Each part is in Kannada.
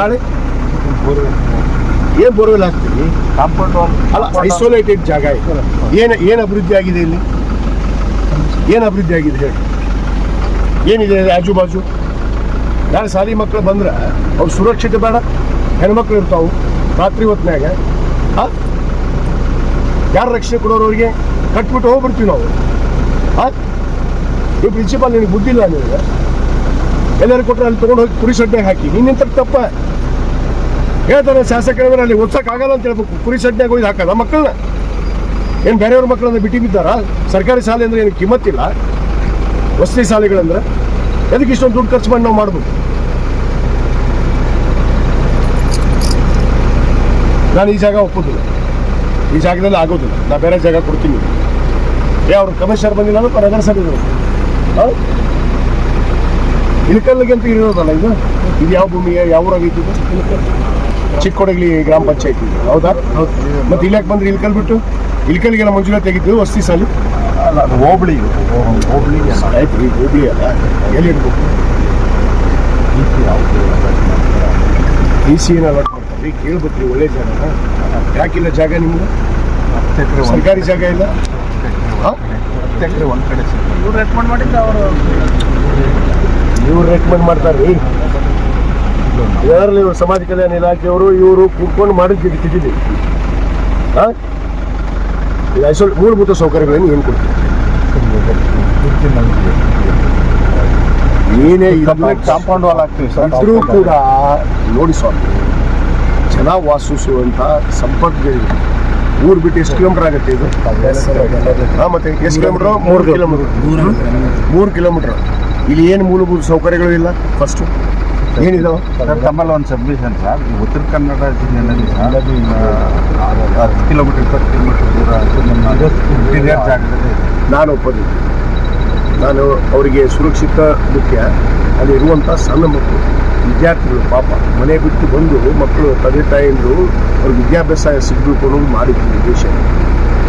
ನಾಳೆ ಏನ್ ಬೋರ್ವೆಲ್ ಹಾಕ್ತೀವಿ ಕಾಂಪೌಂಡ್ ಅಲ್ಲ ಐಸೋಲೇಟೆಡ್ ಜಾಗ ಏನು ಏನು ಅಭಿವೃದ್ಧಿ ಆಗಿದೆ ಇಲ್ಲಿ? ಏನು ಅಭಿವೃದ್ಧಿ ಆಗಿದೆ ಹೇಳಿ. ಏನಿದೆ ಆಜು ಬಾಜು ನಾಳೆ ಸಾಲಿ ಮಕ್ಕಳು ಬಂದ್ರೆ ಅವ್ರು ಸುರಕ್ಷಿತ ಬೇಡ, ಹೆಣ್ಮಕ್ಳು ಇರ್ತಾವು, ರಾತ್ರಿ ಹೊತ್ನ್ಯಾಗ. ಆ? ಯಾರು ರಕ್ಷಣೆ ಕೊಡೋರು ಅವ್ರಿಗೆ? ಕಟ್ಬಿಟ್ಟು ಹೋಗ್ಬಿಡ್ತೀವಿ ನಾವು. ಆ? ಈ ಪ್ರಿನ್ಸಿಪಾಲ್ ನಿನಗೆ ಬುದ್ಧಿ ಇಲ್ಲ ನಿನಗೆ? ಎಲ್ಲರೂ ಕೊಟ್ಟರೆ ಅಲ್ಲಿ ತೊಗೊಂಡು ಹೋಗಿ ಕುರಿ ಸಡ್ಡೆ ಹಾಕಿ. ನಿನ್ನಿಂತ ತಪ್ಪ. ಹೇಳ್ತಾರೆ ಶಾಸಕರವ್ರು, ಅಲ್ಲಿ ಆಗಲ್ಲ ಅಂತ ಹೇಳ್ಬೇಕು. ಕುರಿ ಸಡ್ನ್ಯಾಗ ಹೋಗಿ ಹಾಕಲ್ಲ ಮಕ್ಕಳನ್ನ. ಏನು ಬೇರೆಯವ್ರ ಮಕ್ಕಳನ್ನ ಬಿಟ್ಟು ಬಿದ್ದಾರ? ಸರ್ಕಾರಿ ಶಾಲೆ ಅಂದರೆ ಏನು ಕಿಮ್ಮತ್ತಿಲ್ಲ? ವಸತಿ ಶಾಲೆಗಳಂದ್ರೆ? ಎದಕ್ಕೆ ಇಷ್ಟೊಂದು ದುಡ್ಡು ಖರ್ಚು ಮಾಡಿ ನಾವು ಮಾಡ್ಬೇಕು? ನಾನು ಈ ಜಾಗ ಒಪ್ಪೋದಿಲ್ಲ. ಈ ಜಾಗದಲ್ಲಿ ಆಗೋದಿಲ್ಲ. ನಾನು ಬೇರೆ ಜಾಗ ಕೊಡ್ತೀನಿ. ಏ, ಅವ್ರು ಕಮಿಷನರ್ ಬಂದಿಲ್ಲ ಅಂದ್ರೆ ನಗರಸಭೆ ಇಳಕಲ್ಲಿಗೆ ಅಂತ ಇರೋದಲ್ಲ ಇದು? ಇದು ಯಾವ ಭೂಮಿಯ ಯಾವ ಇಳಕಲ್ ಚಿಕ್ಕೊಡಗಲಿ ಗ್ರಾಮ ಪಂಚಾಯತಿ. ಇದು. ಹೌದಾ? ಮತ್ತೆ ಇಲ್ಲಿ ಯಾಕೆ ಬಂದ್ರಿ ಇಲ್ಕಲ್ ಬಿಟ್ಟು? ಇಲ್ಕಲ್ಗೆಲ್ಲ ಮಂಜೂರಾತಿ ಆಗಿದ್ದು ವಸ್ತಿ ಸಾಲಿ? ಹೋಬಳಿ ಹೋಬಳಿ ಆಯ್ತು ಈ ಹೋಬಳಿ ಅಲ್ಲ. ಎಲ್ಲಿ ಇಡ್ಬೇಕು ಡಿ ಸಿ ಏನು ಅಲಾಟ್ ಮಾಡ್ತಾರೆ? ಕೇಳ್ಬೇಕ್ರಿ ಒಳ್ಳೆ ಜಾಗ ಯಾಕಿಲ್ಲ ಜಾಗ ನಿಮ್ಗೆ ಸರ್ಕಾರಿ ಜಾಗ ಇಲ್ಲ? ಹಾ? ಎಕರೆ ಒಂದ್ ಕಡೆ ಇವ್ರು ರೆಕಮೆಂಡ್ ಮಾಡಿದ್ದು ಅವರು. ಇವ್ರು ರೆಕಮೆಂಡ್ ಮಾಡ್ತಾರೆ ಯಾರಲ್ಲಿ ಇವರು ಸಮಾಜ ಕಲ್ಯಾಣ ಇಲಾಖೆಯವರು ಇವರು ಕೂತ್ಕೊಂಡು ಮಾಡಿದ್ದು ತಿದ್ದಿದ್ದೀವಿ ಹಾಂ ಐಸೋಲ್ ಮೂಲಭೂತ ಸೌಕರ್ಯಗಳನ್ನು ಏನು ಕೊಡ್ತೀವಿ ಏನೇ ಕಾಂಪೌಂಡ್ ವಾಲ್ ಸರ್ ಇದ್ರೂ ಕೂಡ ನೋಡಿ ಸ್ವಾಮಿ ಜನ ವಾಸಿಸುವಂತ ಸಂಪರ್ಕ ಊರು ಬಿಟ್ಟು ಎಷ್ಟು ಕಿಲೋಮೀಟರ್ ಆಗುತ್ತೆ ಇದು? ಹಾ, ಮತ್ತೆ ಎಷ್ಟು ಕಿಲೋಮೀಟರ್ ಮೂರು ಕಿಲೋಮೀಟರ್ ಮೂರು ಕಿಲೋಮೀಟರ್ ಇಲ್ಲಿ ಏನು ಮೂಲಭೂತ ಸೌಕರ್ಯಗಳು ಇಲ್ಲ? ಫಸ್ಟ್ ಏನಿದಾವ? ಸರ್ ತಮ್ಮಲ್ಲಿ ಒಂದು ಸಬ್ಮಿಷನ್ ಸರ್. ಈ ಉತ್ತರ ಕನ್ನಡ ಜಿಲ್ಲೆಯಲ್ಲಿ ಸರ್ ಹತ್ತು ಕಿಲೋಮೀಟರ್ ಇಪ್ಪತ್ತು ಕಿಲೋಮೀಟರ್ ದೂರ ಜಾಗದಲ್ಲಿ ನಾನು ಒಪ್ಪೋದಿಲ್ಲ ನಾನು ಅವರಿಗೆ ಸುರಕ್ಷಿತ ಮುಖ್ಯ. ಅಲ್ಲಿ ಇರುವಂಥ ಸಣ್ಣ ಮಕ್ಕಳು ವಿದ್ಯಾರ್ಥಿಗಳು ಪಾಪ. ಮನೆ ಬಿಟ್ಟು ಬಂದು ಮಕ್ಕಳು ತಂದೆ ತಾಯಿಯಂದು ಅವ್ರಿಗೆ ವಿದ್ಯಾಭ್ಯಾಸ ಸಿಗಬೇಕು ಅನ್ನೋದು ಮಾಡಿದ್ದು ಉದ್ದೇಶ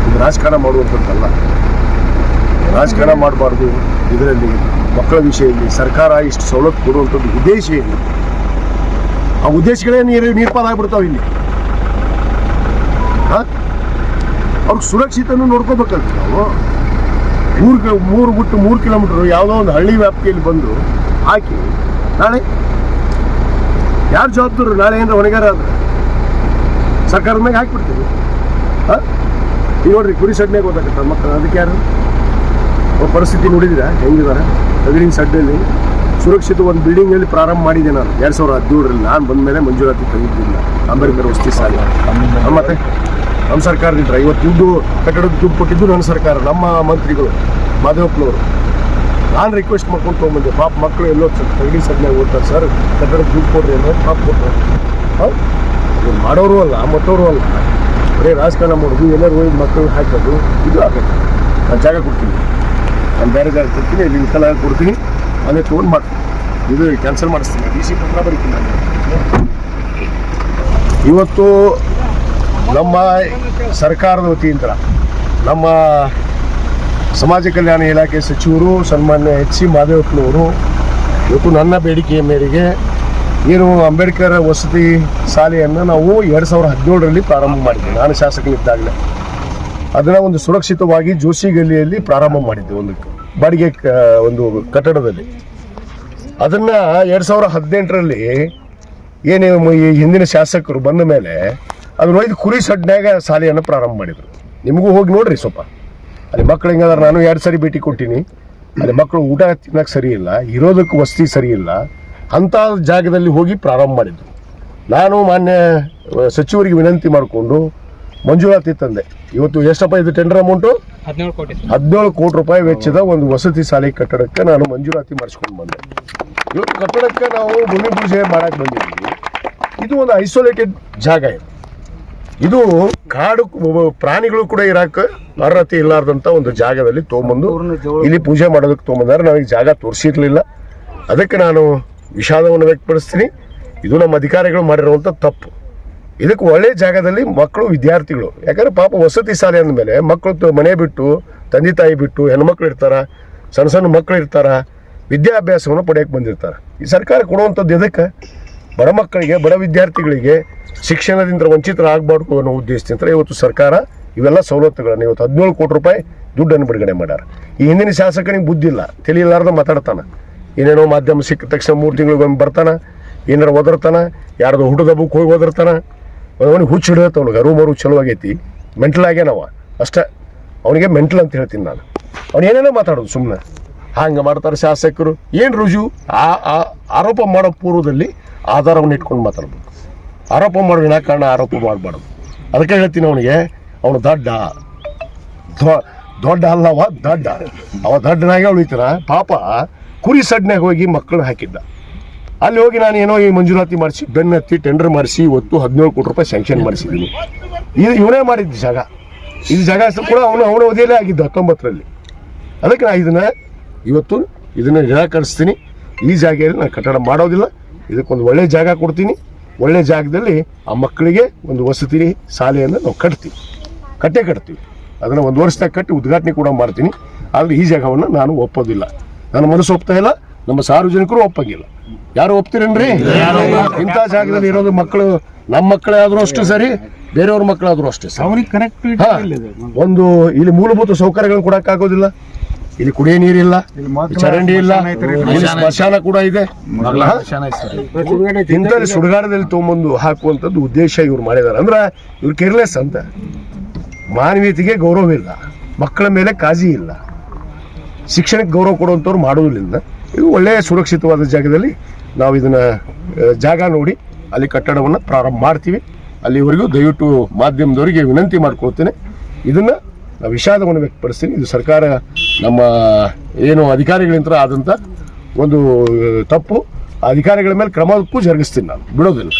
ಇದು ರಾಜಕಾರಣ ಮಾಡುವಂಥದ್ದಲ್ಲ ರಾಜಕಾರಣ ಮಾಡಬಾರ್ದು ಇದರಲ್ಲಿ. ಮಕ್ಕಳ ವಿಷಯದಲ್ಲಿ ಸರ್ಕಾರ ಇಷ್ಟು ಸವಲತ್ತು ಕೊಡುವಂಥದ್ದು ಉದ್ದೇಶ ಏನು? ಆ ಉದ್ದೇಶಗಳೇ ನೀರು ನಿರ್ಪಾದ ಆಗ್ಬಿಡ್ತಾವೆ ಇಲ್ಲಿ ಅವ್ರಿಗೆ ಸುರಕ್ಷಿತನೂ ನೋಡ್ಕೋಬೇಕಂತ ನಾವು. ಮೂರು ಮೂರು ಬಿಟ್ಟು ಮೂರು ಕಿಲೋಮೀಟ್ರ್ ಯಾವುದೋ ಒಂದು ಹಳ್ಳಿ ವ್ಯಾಪ್ತಿಯಲ್ಲಿ ಬಂದು ಹಾಕಿ ನಾಳೆ ಯಾರು ಜವಾಬ್ದಾರರು? ನಾಳೆ ಏನಾರ ಹೊಣೆಗಾರ ಆದ್ರೆ ಸರ್ಕಾರದ ಮೇಲೆ ಹಾಕಿಬಿಡ್ತೀವಿ. ಹಾಂ? ನೋಡ್ರಿ ಕುರಿ ಸಡ್ನೆಗೆ ಗೊತ್ತಾಗತ್ತೆ ಮಕ್ಕಳು, ಅದಕ್ಕೆ ಯಾರು? ಪರಿಸ್ಥಿತಿ ನೋಡಿದಿರಾ ಹೆಂಗಿದ್ದಾರೆ? ತಗಡಿನ ಸಡ್ಡಲ್ಲಿ ಸುರಕ್ಷಿತ ಒಂದು ಬಿಲ್ಡಿಂಗಲ್ಲಿ ಪ್ರಾರಂಭ ಮಾಡಿದೆ ನಾನು. ಎರಡು ಸಾವಿರದ ಹದಿನೇಳರಲ್ಲಿ ನಾನು ಬಂದ ಮೇಲೆ ಮಂಜೂರಾತಿ ತೆಗೆದಿಲ್ಲ ಅಂಬೇಡ್ಕರ್ ವಸ್ತಿ ಸಾಲ ಮತ್ತೆ ನಮ್ಮ ಸರ್ಕಾರದಿಂದ ಇವತ್ತು ದುಡ್ಡು ಕಟ್ಟಡದ ದುಡ್ಡು ಕೊಟ್ಟಿದ್ದು ನನ್ನ ಸರ್ಕಾರ, ನಮ್ಮ ಮಂತ್ರಿಗಳು ಮಾಧವಪ್ಪನವರು ನಾನು ರಿಕ್ವೆಸ್ಟ್ ಮಾಡ್ಕೊಂಡು ತೊಗೊಂಬಂದೆ ಪಾಪ ಮಕ್ಕಳು ಎಲ್ಲೋ ತಗಡಿ ಸದ್ನಾಗ ಓದ್ತಾರೆ. ಸರ್ ಕಟ್ಟಡದ ದುಡ್ಡು ಕೊಡ್ರಿ ಅನ್ನೋ ಪಾಪ ಕೊಟ್ಟರು ಇವ್ರು ಮಾಡೋರು ಅಲ್ಲ, ಮತ್ತವರು ಅಲ್ಲ. ಬರೀ ರಾಜಕಾರಣ ಮಾಡೋದು, ಎಲ್ಲರೂ ಹೋಗಿ ಮಕ್ಕಳು ಹಾಕೋದು ಇದು ಆಗುತ್ತೆ. ನಾನು ಜಾಗ ಕೊಡ್ತೀನಿ. ನಾನು ಬೇರೆ ಬೇರೆ ಕೊಡ್ತೀನಿ ಇಲ್ಲಿ ಕಲ ಕೊಡ್ತೀನಿ. ಅದೇ ತೊಗೊಂಡು ಮಾಡ್ತೀನಿ. ಇದು ಕ್ಯಾನ್ಸಲ್ ಮಾಡಿಸ್ತೀನಿ. ಡಿ ಸಿ ಪತ್ರ ಬರೀತೀನಿ ನಾನು. ಇವತ್ತು ನಮ್ಮ ಸರ್ಕಾರದ ವತಿಯಿಂದ ನಮ್ಮ ಸಮಾಜ ಕಲ್ಯಾಣ ಇಲಾಖೆ ಸಚಿವರು, ಸನ್ಮಾನ್ಯ ಎಚ್ ಸಿ ಮಾದೇವಪ್ಪನವರು, ಇವತ್ತು ನನ್ನ ಬೇಡಿಕೆಯ ಮೇರೆಗೆ ಏನು ಅಂಬೇಡ್ಕರ್ ವಸತಿ ಶಾಲೆಯನ್ನು ನಾವು ಎರಡು ಸಾವಿರದ ಹದಿನೇಳರಲ್ಲಿ ಪ್ರಾರಂಭ ಮಾಡಿದ್ವಿ. ನಾನು ಶಾಸಕನಿದ್ದಾಗಲೇ. ಅದನ್ನು ಒಂದು ಸುರಕ್ಷಿತವಾಗಿ ಜೋಶಿ ಗಲ್ಲಿಯಲ್ಲಿ ಪ್ರಾರಂಭ ಮಾಡಿದ್ದೆ ಒಂದು ಬಾಡಿಗೆ ಒಂದು ಕಟ್ಟಡದಲ್ಲಿ. ಅದನ್ನು ಎರಡು ಸಾವಿರ ಹದಿನೆಂಟರಲ್ಲಿ ಏನು ಈ ಹಿಂದಿನ ಶಾಸಕರು ಬಂದ ಮೇಲೆ ಅದನ್ನ ಒಯ್ದು ಕುರಿ ಸಡ್ನ್ಯಾಗ ಶಾಲೆಯನ್ನು ಪ್ರಾರಂಭ ಮಾಡಿದರು. ನಿಮಗೂ ಹೋಗಿ ನೋಡ್ರಿ ಸ್ವಲ್ಪ. ಅಲ್ಲಿ ಮಕ್ಳು ಹೆಂಗಾದ್ರೆ ನಾನು ಎರಡು ಸರಿ ಭೇಟಿ ಕೊಟ್ಟಿನಿ. ಅಲ್ಲಿ ಮಕ್ಕಳು ಊಟ ತಿನ್ನಕ್ಕೆ ಸರಿ ಇಲ್ಲ ಇರೋದಕ್ಕೆ ವಸತಿ ಸರಿ ಇಲ್ಲ, ಅಂಥ ಜಾಗದಲ್ಲಿ ಹೋಗಿ ಪ್ರಾರಂಭ ಮಾಡಿದ್ರು. ನಾನು ಮಾನ್ಯ ಸಚಿವರಿಗೆ ವಿನಂತಿ ಮಾಡಿಕೊಂಡು ಮಂಜೂರಾತಿ ತಂದೆ. ಇವತ್ತು ಎಷ್ಟಪ್ಪ ಇದು ಟೆಂಡರ್ ಅಮೌಂಟು ಹದಿನೇಳು ಕೋಟಿ ಹದಿನೇಳು ಕೋಟಿ ರೂಪಾಯಿ ವೆಚ್ಚದ ಒಂದು ವಸತಿ ಶಾಲೆ ಕಟ್ಟಡಕ್ಕೆ ನಾನು ಮಂಜೂರಾತಿ ಮಾಡಿಸ್ಕೊಂಡು ಬಂದೆ. ಇವತ್ತು ಕಟ್ಟಡಕ್ಕೆ ನಾವು ಭೂಮಿ ಪೂಜೆ ಮಾಡಕ್ಕೆ ಬಂದಿದ್ದೀವಿ. ಇದು ಒಂದು ಐಸೋಲೇಟೆಡ್ ಜಾಗ ಇದು. ಇದು ಕಾಡು ಪ್ರಾಣಿಗಳು ಕೂಡ ಇರಕ್ಕೆ ಅರ್ಹತೆ ಇಲ್ಲಾರ್ದಂಥ ಒಂದು ಜಾಗದಲ್ಲಿ ತೊಗೊಂಬಂದು ಇಲ್ಲಿ ಪೂಜೆ ಮಾಡೋದಕ್ಕೆ ತೊಗೊಂಬಂದಾರೆ ನನಗೆ ಜಾಗ ತೋರಿಸಿರ್ಲಿಲ್ಲ. ಅದಕ್ಕೆ ನಾನು ವಿಷಾದವನ್ನು ವ್ಯಕ್ತಪಡಿಸ್ತೀನಿ. ಇದು ನಮ್ಮ ಅಧಿಕಾರಿಗಳು ಮಾಡಿರುವಂಥ ತಪ್ಪು. ಇದಕ್ಕೆ ಒಳ್ಳೆ ಜಾಗದಲ್ಲಿ ಮಕ್ಕಳು ವಿದ್ಯಾರ್ಥಿಗಳು. ಯಾಕಂದ್ರೆ ಪಾಪ ವಸತಿ ಶಾಲೆ ಅಂದಮೇಲೆ ಮಕ್ಕಳು ಮನೆ ಬಿಟ್ಟು, ತಂದೆ ತಾಯಿ ಬಿಟ್ಟು, ಹೆಣ್ಮಕ್ಳು ಇರ್ತಾರೆ, ಸಣ್ಣ ಸಣ್ಣ ಮಕ್ಕಳು ಇರ್ತಾರೆ, ವಿದ್ಯಾಭ್ಯಾಸವನ್ನು ಪಡೆಯೋಕೆ ಬಂದಿರ್ತಾರೆ. ಈ ಸರ್ಕಾರ ಕೊಡುವಂಥದ್ದು ಎದಕ್ಕೆ? ಬಡ ಮಕ್ಕಳಿಗೆ, ಬಡ ವಿದ್ಯಾರ್ಥಿಗಳಿಗೆ ಶಿಕ್ಷಣದಿಂದ ವಂಚಿತರಾಗಬಾರ್ದು ಅನ್ನೋ ಉದ್ದೇಶದಿಂದ ಇವತ್ತು ಸರ್ಕಾರ ಇವೆಲ್ಲ ಸವಲತ್ತುಗಳನ್ನು ಇವತ್ತು ಹದಿನೇಳು ಕೋಟಿ ರೂಪಾಯಿ ದುಡ್ಡನ್ನು ಬಿಡುಗಡೆ ಮಾಡ್ಯಾರ. ಈ ಹಿಂದಿನ ಶಾಸಕನಿಗೆ ಬುದ್ಧಿ ಇಲ್ಲ ತಿಳಿಲಾರ್ದ ಮಾತಾಡ್ತಾನೆ. ಏನೇನೋ ಮಾಧ್ಯಮ ಸಿಕ್ಕ ತಕ್ಷಣ ಮೂರು ತಿಂಗಳಿಗೊಮ್ಮೆ ಬರ್ತಾನೆ, ಏನಾರು ಒದರ್ತಾನ, ಯಾರ್ದು ಬುಕ್ ಹೋಗಿ ಒದರ್ತಾನ. ಅವನಿಗೆ ಹುಚ್ಚು ಹಿಡಿದತ್ತ ಅವ್ನಿಗೆ ಅರು ಚಲೋ ಆಗೈತಿ. ಮೆಂಟಲ್ ಆಗ್ಯಾನವ ಅಷ್ಟೇ. ಅವನಿಗೆ ಮೆಂಟಲ್ ಅಂತ ಹೇಳ್ತೀನಿ ನಾನು. ಅವ್ನು ಏನೇನೋ ಮಾತಾಡೋದು ಸುಮ್ಮನೆ ಹಂಗೆ ಮಾಡ್ತಾರೆ ಶಾಸಕರು. ಏನು ರುಜು? ಆ ಆರೋಪ ಮಾಡೋ ಪೂರ್ವದಲ್ಲಿ ಆಧಾರವನ್ನು ಇಟ್ಕೊಂಡು ಮಾತಾಡ್ಬೇಕು. ಆರೋಪ ಮಾಡೋ ವಿನಾಕಾರಣ ಆರೋಪ ಮಾಡಬಾರ್ದು. ಅದಕ್ಕೆ ಹೇಳ್ತೀನಿ ಅವನಿಗೆ, ಅವನು ದಡ್ಡ. ದೊಡ್ಡ ಅಲ್ಲವ ದಡ್ಡ. ಅವ ದಡ್ಡನಾಗೆ ಉಳಿತಾನ ಪಾಪ ಕುರಿ ಸಡ್ನಾಗ ಹೋಗಿ ಮಕ್ಕಳು ಹಾಕಿದ್ದ. ಅಲ್ಲಿ ಹೋಗಿ ನಾನು ಏನೋ ಈ ಮಂಜೂರಾತಿ ಮಾಡಿಸಿ ಬೆನ್ನು ಹತ್ತಿ ಟೆಂಡರ್ ಮಾಡಿಸಿ ಇವತ್ತು ಹದಿನೇಳು ಕೋಟಿ ರೂಪಾಯಿ ಸ್ಯಾಂಕ್ಷನ್ ಮಾಡಿಸಿದ್ದೀನಿ. ಇದು ಇವನೇ ಮಾಡಿದ್ದು ಜಾಗ. ಇದು ಜಾಗ ಕೂಡ ಅವನು ಅವನ ಅವಧಿಯಲ್ಲೇ ಆಗಿದ್ದು ಹತ್ತೊಂಬತ್ತರಲ್ಲಿ. ಅದಕ್ಕೆ ನಾನು ಇದನ್ನು ಇವತ್ತು ಇದನ್ನು ನಿರಾಕರಿಸ್ತೀನಿ. ಈ ಜಾಗೆಯಲ್ಲಿ ನಾನು ಕಟ್ಟಡ ಮಾಡೋದಿಲ್ಲ. ಇದಕ್ಕೊಂದು ಒಳ್ಳೆಯ ಜಾಗ ಕೊಡ್ತೀನಿ. ಒಳ್ಳೆ ಜಾಗದಲ್ಲಿ ಆ ಮಕ್ಕಳಿಗೆ ಒಂದು ವಸತಿ ಶಾಲೆಯನ್ನು ನಾವು ಕಟ್ತೀವಿ. ಕಟ್ಟೇ ಕಟ್ತೀವಿ. ಅದನ್ನು ಒಂದು ವರ್ಷದಾಗ ಕಟ್ಟಿ ಉದ್ಘಾಟನೆ ಕೂಡ ಮಾಡ್ತೀನಿ. ಆದರೆ ಈ ಜಾಗವನ್ನು ನಾನು ಒಪ್ಪೋದಿಲ್ಲ. ನನ್ನ ಮನಸ್ಸು ಒಪ್ತಾ ಇಲ್ಲ. ನಮ್ಮ ಸಾರ್ವಜನಿಕರು ಒಪ್ಪಂಗಿಲ್ಲ. ಯಾರು ಒಪ್ತಿರೇನ್ರಿ? ಇಂಥ ಜಾಗದಲ್ಲಿ ಇರೋದು ಮಕ್ಕಳು ನಮ್ಮ ಮಕ್ಕಳೇ ಆದ್ರೂ ಅಷ್ಟೇ ಸರಿ ಬೇರೆಯವ್ರ ಮಕ್ಕಳಾದರೂ ಅಷ್ಟೇ ಸರಿ. ಅವ್ರಿಗೆ ಕನೆಕ್ಟಿವಿಟಿ ಹಾ, ಒಂದು ಇಲ್ಲಿ ಮೂಲಭೂತ ಸೌಕರ್ಯಗಳನ್ನು ಕೊಡಕ್ಕಾಗೋದಿಲ್ಲ. ಇಲ್ಲಿ ಕುಡಿಯ ನೀರಿಲ್ಲ ಚರಂಡಿ ಇಲ್ಲ ಸ್ಮಶಾನ ಕೂಡ ಇದೆ? ಇಂಥಲ್ಲಿ ಸುಡುಗಾಡದಲ್ಲಿ ತೊಗೊಂಬಂದು ಹಾಕುವಂಥದ್ದು ಉದ್ದೇಶ ಇವ್ರು ಮಾಡಿದ್ದಾರೆ. ಅಂದ್ರೆ ಇವ್ರು ಕೇರ್ಲೆಸ್ ಅಂತ. ಮಾನವೀಯತೆಗೆ ಗೌರವ ಇಲ್ಲ. ಮಕ್ಕಳ ಮೇಲೆ ಕಾಜಿ ಇಲ್ಲ. ಶಿಕ್ಷಣಕ್ಕೆ ಗೌರವ ಕೊಡುವಂಥವ್ರು ಮಾಡೋದಿಲ್ಲ. ಇದು ಒಳ್ಳೆಯ ಸುರಕ್ಷಿತವಾದ ಜಾಗದಲ್ಲಿ ನಾವು ಇದನ್ನ ಜಾಗ ನೋಡಿ, ಅಲ್ಲಿ ಕಟ್ಟಡವನ್ನು ಪ್ರಾರಂಭ ಮಾಡ್ತೀವಿ. ಅಲ್ಲಿವರೆಗೂ ದಯವಿಟ್ಟು ಮಾಧ್ಯಮದವರಿಗೆ ವಿನಂತಿ ಮಾಡ್ಕೊಳ್ತೇನೆ. ಇದನ್ನ ನಾವು ವಿಷಾದವನ್ನು ವ್ಯಕ್ತಪಡಿಸ್ತೀನಿ. ಇದು ಸರ್ಕಾರ ನಮ್ಮ, ಏನು ಅಧಿಕಾರಿಗಳಿಂದ ಆದಂಥ ಒಂದು ತಪ್ಪು. ಅಧಿಕಾರಿಗಳ ಮೇಲೆ ಕ್ರಮಕ್ಕೂ ಜರುಗಿಸ್ತೀನಿ ನಾನು. ಬಿಡೋದಿಲ್ಲ.